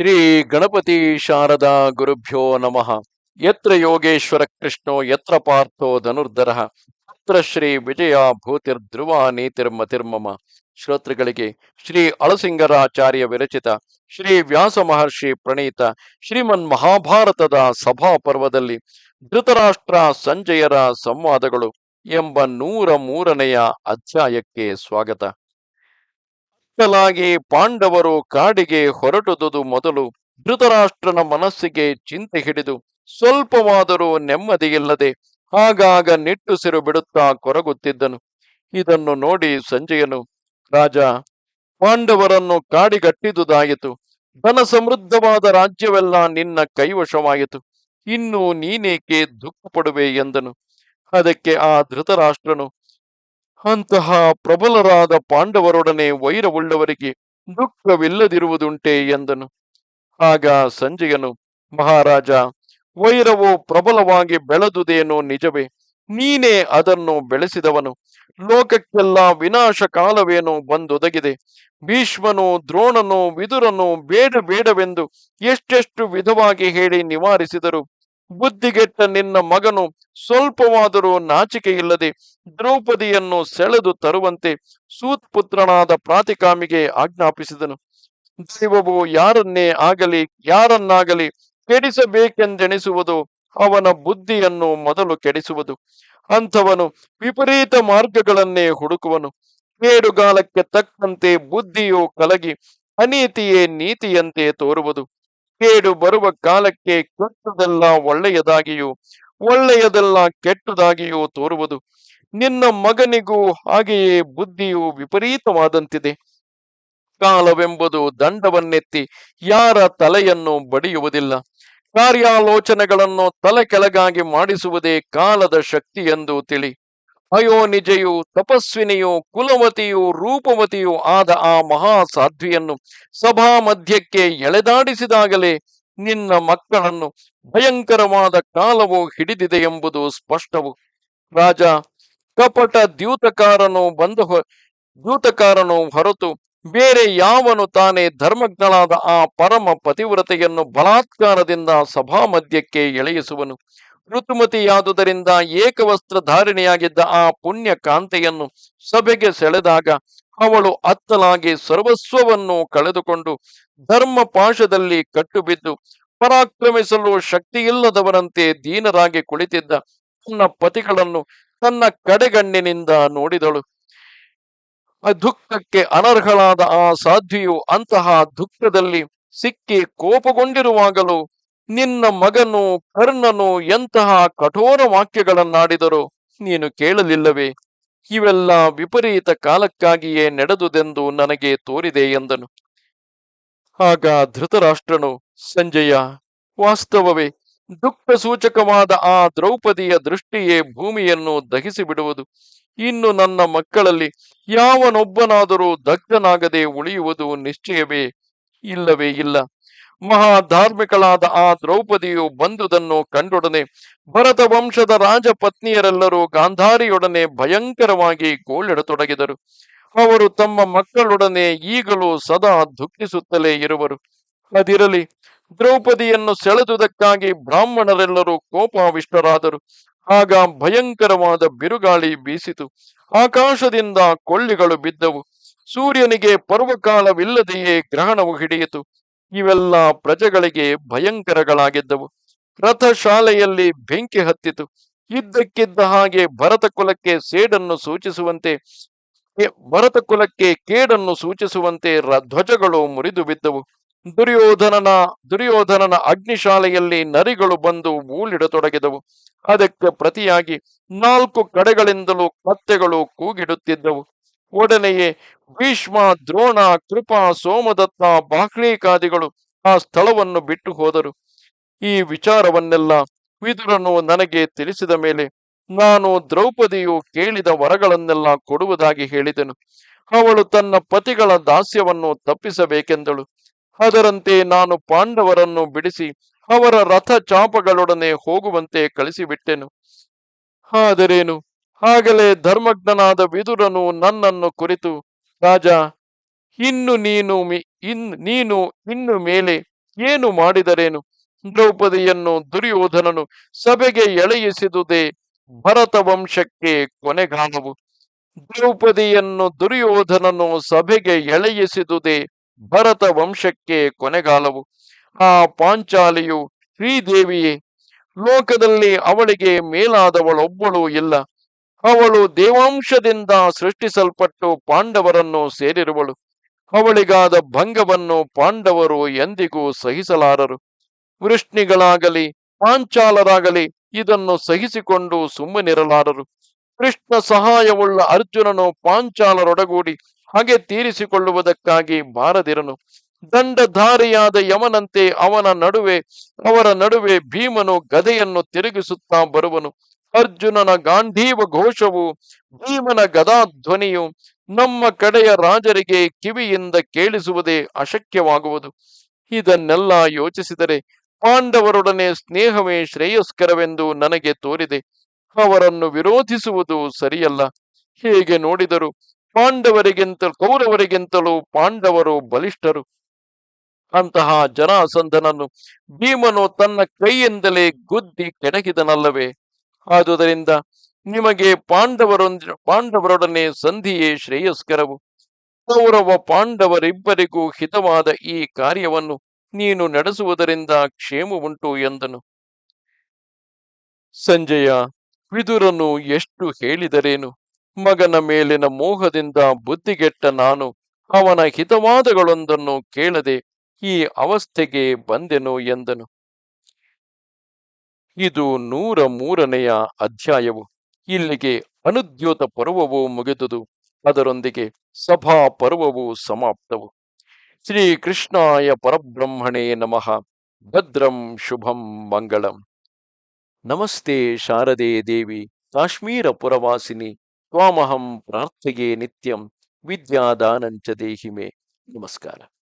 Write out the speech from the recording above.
ಶ್ರೀ ಗಣಪತಿ ಶಾರದಾ ಗುರುಭ್ಯೋ ನಮಃ. ಯತ್ರ ಯೋಗೇಶ್ವರ ಕೃಷ್ಣೋ, ಯತ್ರ ಪಾರ್ಥೋ ಧನುರ್ಧರ, ಅತ್ರ ಶ್ರೀ ವಿಜಯ ಭೂತಿರ್ಧ್ರುವ ನೀತಿರ್ಮತಿರ್ಮಮ ಶ್ರೋತೃಗಳಿಗೆ ಶ್ರೀ ಅಳಸಿಂಗರಾಚಾರ್ಯ ವಿರಚಿತ, ಶ್ರೀ ವ್ಯಾಸ ಮಹರ್ಷಿ ಪ್ರಣೀತ, ಶ್ರೀಮನ್ ಮಹಾಭಾರತದ ಸಭಾ ಪರ್ವದಲ್ಲಿ ಧೃತರಾಷ್ಟ್ರ ಸಂಜಯರ ಸಂವಾದಗಳು ಎಂಬ ನೂರ ಮೂರನೆಯ ಅಧ್ಯಾಯಕ್ಕೆ ಸ್ವಾಗತ. ಅಷ್ಟಲಾಗಿ ಪಾಂಡವರು ಕಾಡಿಗೆ ಹೊರಟುದುದು ಮೊದಲು ಧೃತರಾಷ್ಟ್ರನ ಮನಸ್ಸಿಗೆ ಚಿಂತೆ ಹಿಡಿದು ಸ್ವಲ್ಪವಾದರೂ ನೆಮ್ಮದಿಯಿಲ್ಲದೆ ಆಗಾಗ ನಿಟ್ಟುಸಿರು ಬಿಡುತ್ತಾ ಕೊರಗುತ್ತಿದ್ದನು. ಇದನ್ನು ನೋಡಿ ಸಂಜಯನು, ರಾಜ, ಪಾಂಡವರನ್ನು ಕಾಡಿಗಟ್ಟಿದುದಾಯಿತು. ಧನ ಸಮೃದ್ಧವಾದ ರಾಜ್ಯವೆಲ್ಲ ನಿನ್ನ ಕೈವಶವಾಯಿತು. ಇನ್ನು ನೀನೇಕೆ ದುಃಖ ಪಡುವೆ ಎಂದನು. ಅದಕ್ಕೆ ಆ ಧೃತರಾಷ್ಟ್ರನು ಅಂತಹ ಪ್ರಬಲರಾದ ಪಾಂಡವರೊಡನೆ ವೈರವುಳ್ಳವರಿಗೆ ದುಃಖವಿಲ್ಲದಿರುವುದುಂಟೆ ಎಂದನು. ಆಗ ಸಂಜಯನು, ಮಹಾರಾಜ, ವೈರವು ಪ್ರಬಲವಾಗಿ ಬೆಳೆದುದೇನೋ ನಿಜವೇ? ನೀನೇ ಅದನ್ನು ಬೆಳೆಸಿದವನು. ಲೋಕಕ್ಕೆಲ್ಲ ವಿನಾಶ ಕಾಲವೇನೋ ಬಂದೊದಗಿದೆ. ಭೀಷ್ಮನು, ದ್ರೋಣನು, ವಿದುರನು ಬೇಡ ಬೇಡವೆಂದು ಎಷ್ಟೆಷ್ಟು ವಿಧವಾಗಿ ಹೇಳಿ ನಿವಾರಿಸಿದರು. ಬುದ್ಧಿಗೆಟ್ಟ ನಿನ್ನ ಮಗನು ಸ್ವಲ್ಪವಾದರೂ ನಾಚಿಕೆಯಿಲ್ಲದೆ ದ್ರೌಪದಿಯನ್ನು ಸೆಳೆದು ತರುವಂತೆ ಸೂತ್ಪುತ್ರನಾದ ಪ್ರಾತಿಕಾಮಿಗೆ ಆಜ್ಞಾಪಿಸಿದನು. ದೈವವು ಯಾರನ್ನೇ ಆಗಲಿ, ಯಾರನ್ನಾಗಲಿ ಕೆಡಿಸಬೇಕೆಂದೆಣಿಸುವುದು ಅವನ ಬುದ್ಧಿಯನ್ನು ಮೊದಲು ಕೆಡಿಸುವುದು. ಅಂಥವನು ವಿಪರೀತ ಮಾರ್ಗಗಳನ್ನೇ ಹುಡುಕುವನು. ಕೇಡುಗಾಲಕ್ಕೆ ತಕ್ಕಂತೆ ಬುದ್ಧಿಯು ಕಲಗಿ ಅನೀತಿಯೇ ನೀತಿಯಂತೆ ತೋರುವುದು. ಕೇಡು ಬರುವ ಕಾಲಕ್ಕೆ ಕೆಟ್ಟದೆಲ್ಲ ಒಳ್ಳೆಯದಾಗಿಯೂ, ಒಳ್ಳೆಯದೆಲ್ಲ ಕೆಟ್ಟದಾಗಿಯೂ ತೋರುವುದು. ನಿನ್ನ ಮಗನಿಗೂ ಹಾಗೆಯೇ ಬುದ್ಧಿಯು ವಿಪರೀತವಾದಂತಿದೆ. ಕಾಲವೆಂಬುದು ದಂಡವನ್ನೆತ್ತಿ ಯಾರ ತಲೆಯನ್ನು ಬಡಿಯುವುದಿಲ್ಲ. ಕಾರ್ಯಾಲೋಚನೆಗಳನ್ನು ತಲೆ ಕೆಳಗಾಗಿ ಮಾಡಿಸುವುದೇ ಕಾಲದ ಶಕ್ತಿ ಎಂದು ತಿಳಿ. ಅಯೋನಿಜೆಯು ತಪಸ್ವಿನಿಯು ಕುಲವತಿಯು ರೂಪವತಿಯು ಆದ ಆ ಮಹಾ ಸಾಧ್ವಿಯನ್ನು ಸಭಾ ಮಧ್ಯಕ್ಕೆ ಎಳೆದಾಡಿಸಿದಾಗಲೇ ನಿನ್ನ ಮಕ್ಕಳನ್ನು ಭಯಂಕರವಾದ ಕಾಲವು ಹಿಡಿದಿದೆ ಎಂಬುದು ಸ್ಪಷ್ಟವು. ರಾಜ, ಕಪಟ ದ್ಯೂತಕಾರನು ಬಂದ ದ್ಯೂತಕಾರನು ಹೊರತು ಬೇರೆ ಯಾವನು ತಾನೇ ಧರ್ಮಜ್ಞಳಾದ ಆ ಪರಮ ಪತಿವ್ರತೆಯನ್ನು ಬಲಾತ್ಕಾರದಿಂದ ಸಭಾ ಮಧ್ಯಕ್ಕೆ ಎಳೆಯಿಸುವನು. ಋತುಮತಿಯಾದುದರಿಂದ ಏಕವಸ್ತ್ರ ಧಾರಣೆಯಾಗಿದ್ದ ಆ ಪುಣ್ಯ ಕಾಂತೆಯನ್ನು ಸಭೆಗೆ ಸೆಳೆದಾಗ ಅವಳು ಅತ್ತಲಾಗಿ ಸರ್ವಸ್ವವನ್ನು ಕಳೆದುಕೊಂಡು ಧರ್ಮ ಪಾಶದಲ್ಲಿ ಕಟ್ಟುಬಿದ್ದು ಪರಾಕ್ರಮಿಸಲು ಶಕ್ತಿಯಿಲ್ಲದವರಂತೆ ದೀನರಾಗಿ ಕುಳಿತಿದ್ದ ತನ್ನ ಪತಿಗಳನ್ನು ತನ್ನ ಕಡೆಗಣ್ಣಿನಿಂದ ನೋಡಿದಳು. ದುಃಖಕ್ಕೆ ಅನರ್ಹಳಾದ ಆ ಸಾಧ್ವಿಯು ಅಂತಹ ದುಃಖದಲ್ಲಿ ಸಿಕ್ಕಿ ಕೋಪಗೊಂಡಿರುವಾಗಲೂ ನಿನ್ನ ಮಗನು ಕರ್ಣನು ಎಂತಹ ಕಠೋರ ವಾಕ್ಯಗಳನ್ನಾಡಿದರು ನೀನು ಕೇಳಲಿಲ್ಲವೇ? ಇವೆಲ್ಲ ವಿಪರೀತ ಕಾಲಕ್ಕಾಗಿಯೇ ನಡೆದುದೆಂದು ನನಗೆ ತೋರಿದೆ ಎಂದನು. ಆಗ ಧೃತರಾಷ್ಟ್ರನು, ಸಂಜಯ, ವಾಸ್ತವವೇ ದುಃಖ ಸೂಚಕವಾದ ಆ ದ್ರೌಪದಿಯ ದೃಷ್ಟಿಯೇ ಭೂಮಿಯನ್ನು ದಹಿಸಿ ಬಿಡುವುದು ಇನ್ನು ನನ್ನ ಮಕ್ಕಳಲ್ಲಿ ಯಾವನೊಬ್ಬನಾದರೂ ದಗ್ಧನಾಗದೆ ಉಳಿಯುವುದು ನಿಶ್ಚಯವೇ? ಇಲ್ಲವೇ ಇಲ್ಲ. ಮಹಾ ಧಾರ್ಮಿಕಳಾದ ಆ ದ್ರೌಪದಿಯು ಬಂದುದನ್ನು ಕಂಡೊಡನೆ ಭರತ ವಂಶದ ರಾಜಪತ್ನಿಯರೆಲ್ಲರೂ ಗಾಂಧಾರಿಯೊಡನೆ ಭಯಂಕರವಾಗಿ ಗೋಳಿಡತೊಡಗಿದರು. ಅವರು ತಮ್ಮ ಮಕ್ಕಳೊಡನೆ ಈಗಲೂ ಸದಾ ದುಃಖಿಸುತ್ತಲೇ ಇರುವರು. ಅದಿರಲಿ, ದ್ರೌಪದಿಯನ್ನು ಸೆಳೆದುದಕ್ಕಾಗಿ ಬ್ರಾಹ್ಮಣರೆಲ್ಲರೂ ಕೋಪಾವಿಷ್ಟರಾದರು. ಆಗ ಭಯಂಕರವಾದ ಬಿರುಗಾಳಿ ಬೀಸಿತು. ಆಕಾಶದಿಂದ ಕೊಳ್ಳಿಗಳು ಬಿದ್ದವು. ಸೂರ್ಯನಿಗೆ ಪರ್ವಕಾಲವಿಲ್ಲದೆಯೇ ಗ್ರಹಣವು ಹಿಡಿಯಿತು. ಇವೆಲ್ಲ ಪ್ರಜೆಗಳಿಗೆ ಭಯಂಕರಗಳಾಗಿದ್ದವು. ರಥಶಾಲೆಯಲ್ಲಿ ಬೆಂಕಿ ಹತ್ತಿತು. ಇದ್ದಕ್ಕಿದ್ದ ಹಾಗೆ ಭರತ ಕುಲಕ್ಕೆ ಸೇಡನ್ನು ಸೂಚಿಸುವಂತೆ ಭರತ ಕುಲಕ್ಕೆ ಕೇಡನ್ನು ಸೂಚಿಸುವಂತೆ ಧ್ವಜಗಳು ಮುರಿದು ಬಿದ್ದವು. ದುರ್ಯೋಧನನ ದುರ್ಯೋಧನನ ಅಗ್ನಿಶಾಲೆಯಲ್ಲಿ ನರಿಗಳು ಬಂದು ಊಳಿಡತೊಡಗಿದವು. ಅದಕ್ಕೆ ಪ್ರತಿಯಾಗಿ ನಾಲ್ಕು ಕಡೆಗಳಿಂದಲೂ ಕತ್ತೆಗಳು ಕೂಗಿಡುತ್ತಿದ್ದವು. ಒಡನೆಯೇ ಭೀಷ್ಮ, ದ್ರೋಣ, ಕೃಪಾ, ಸೋಮದತ್ತ ಬಾಕ್ಲೀಕಾದಿಗಳು ಆ ಸ್ಥಳವನ್ನು ಬಿಟ್ಟು ಹೋದರು. ಈ ವಿಚಾರವನ್ನೆಲ್ಲ ವಿದುರನು ನನಗೆ ತಿಳಿಸಿದ ಮೇಲೆ ನಾನು ದ್ರೌಪದಿಯು ಕೇಳಿದ ವರಗಳನ್ನೆಲ್ಲ ಕೊಡುವುದಾಗಿ ಹೇಳಿದನು. ಅವಳು ತನ್ನ ಪತಿಗಳ ದಾಸ್ಯವನ್ನು ತಪ್ಪಿಸಬೇಕೆಂದಳು. ಅದರಂತೆ ನಾನು ಪಾಂಡವರನ್ನು ಬಿಡಿಸಿ ಅವರ ರಥ ಚಾಪಗಳೊಡನೆ ಹೋಗುವಂತೆ ಕಳಿಸಿಬಿಟ್ಟೆನು. ಆದರೇನು? ಆಗಲೇ ಧರ್ಮಜ್ಞನಾದ ವಿದುರನು ನನ್ನನ್ನು ಕುರಿತು, ರಾಜ, ಇನ್ನು ನೀನು ಇನ್, ನೀನು ಇನ್ನು ಮೇಲೆ ಏನು ಮಾಡಿದರೇನು? ದ್ರೌಪದಿಯನ್ನು ದುರ್ಯೋಧನನು ಸಭೆಗೆ ಎಳೆಯಿಸಿದುದೇ ಭರತ ವಂಶಕ್ಕೆ ಕೊನೆಗಾಲವು. ದ್ರೌಪದಿಯನ್ನು ದುರ್ಯೋಧನನು ಸಭೆಗೆ ಎಳೆಯಿಸಿದುದೇ ಭರತ ವಂಶಕ್ಕೆ ಕೊನೆಗಾಲವು. ಆ ಪಾಂಚಾಲಿಯು ಶ್ರೀದೇವಿಯೇ, ಲೋಕದಲ್ಲಿ ಅವಳಿಗೆ ಮೇಲಾದವಳೊಬ್ಬಳು ಇಲ್ಲ. ಅವಳು ದೇವಾಂಶದಿಂದ ಸೃಷ್ಟಿಸಲ್ಪಟ್ಟು ಪಾಂಡವರನ್ನು ಸೇರಿರುವಳು. ಅವಳಿಗಾದ ಭಂಗವನ್ನು ಪಾಂಡವರು ಎಂದಿಗೂ ಸಹಿಸಲಾರರು. ವೃಷ್ಣಿಗಳಾಗಲಿ, ಪಾಂಚಾಲರಾಗಲಿ ಇದನ್ನು ಸಹಿಸಿಕೊಂಡು ಸುಮ್ಮನಿರಲಾರರು. ಕೃಷ್ಣ ಸಹಾಯವುಳ್ಳ ಅರ್ಜುನನು ಪಾಂಚಾಲರೊಡಗೂಡಿ ಹಾಗೆ ತೀರಿಸಿಕೊಳ್ಳುವುದಕ್ಕಾಗಿ ಬಾರದಿರನು. ದಂಡಧಾರಿಯಾದ ಯಮನಂತೆ ಅವನ ನಡುವೆ, ಅವರ ನಡುವೆ ಭೀಮನು ಗದೆಯನ್ನು ತಿರುಗಿಸುತ್ತಾ ಬರುವನು. ಅರ್ಜುನನ ಗಾಂಧೀವ ಘೋಷವು, ಭೀಮನ ಗದಾಧ್ವನಿಯು ನಮ್ಮ ಕಡೆಯ ರಾಜರಿಗೆ ಕಿವಿಯಿಂದ ಕೇಳಿಸುವುದೇ ಅಶಕ್ಯವಾಗುವುದು. ಇದನ್ನೆಲ್ಲ ಯೋಚಿಸಿದರೆ ಪಾಂಡವರೊಡನೆ ಸ್ನೇಹವೇ ಶ್ರೇಯಸ್ಕರವೆಂದು ನನಗೆ ತೋರಿದೆ. ಅವರನ್ನು ವಿರೋಧಿಸುವುದು ಸರಿಯಲ್ಲ. ಹೇಗೆ ನೋಡಿದರು ಪಾಂಡವರಿಗಿಂತ, ಕೌರವರಿಗಿಂತಲೂ ಪಾಂಡವರು ಬಲಿಷ್ಠರು. ಅಂತಹ ಜನಾಸಂಧನನ್ನು ಭೀಮನು ತನ್ನ ಕೈಯಿಂದಲೇ ಗುದ್ದಿ ಕೆಣಕಿದನಲ್ಲವೇ ಆದುದರಿಂದ ನಿಮಗೆ ಪಾಂಡವರೊಂದ ಪಾಂಡವರೊಡನೆ ಸಂಧಿಯೇ ಶ್ರೇಯಸ್ಕರವು. ಕೌರವ ಪಾಂಡವರಿಬ್ಬರಿಗೂ ಹಿತವಾದ ಈ ಕಾರ್ಯವನ್ನು ನೀನು ನಡೆಸುವುದರಿಂದ ಕ್ಷೇಮವುಂಟು ಎಂದನು. ಸಂಜಯ, ವಿದುರನು ಎಷ್ಟು ಹೇಳಿದರೇನು? ಮಗನ ಮೇಲಿನ ಮೋಹದಿಂದ ಬುದ್ಧಿಗೆಟ್ಟ ನಾನು ಅವನ ಹಿತವಾದಗಳೊಂದನ್ನು ಕೇಳದೆ ಈ ಅವಸ್ಥೆಗೆ ಬಂದೆನು ಎಂದನು. ಇದು ನೂರ ಮೂರನೆಯ ಅಧ್ಯಾಯವು. ಇಲ್ಲಿಗೆ ಅನುದ್ಯೋತ ಪರ್ವವು ಮುಗಿದುದು. ಅದರೊಂದಿಗೆ ಸಭಾ ಪರ್ವವು ಸಮಾಪ್ತವು. ಶ್ರೀ ಕೃಷ್ಣಾಯ ಪರಬ್ರಹ್ಮಣೇ ನಮಃ. ಭದ್ರಂ ಶುಭಂ ಮಂಗಳಂ. ನಮಸ್ತೆ ಶಾರದೆ ದೇವಿ. ಕಾಶ್ಮೀರ ಪುರವಾಸಿನಿ ತ್ವಾಮಹಂ ಪ್ರಾರ್ಥೆಯೇ ನಿತ್ಯಂ. ವಿದ್ಯಾದಾನಂಚ ದೇಹಿಮೆ. ನಮಸ್ಕಾರ.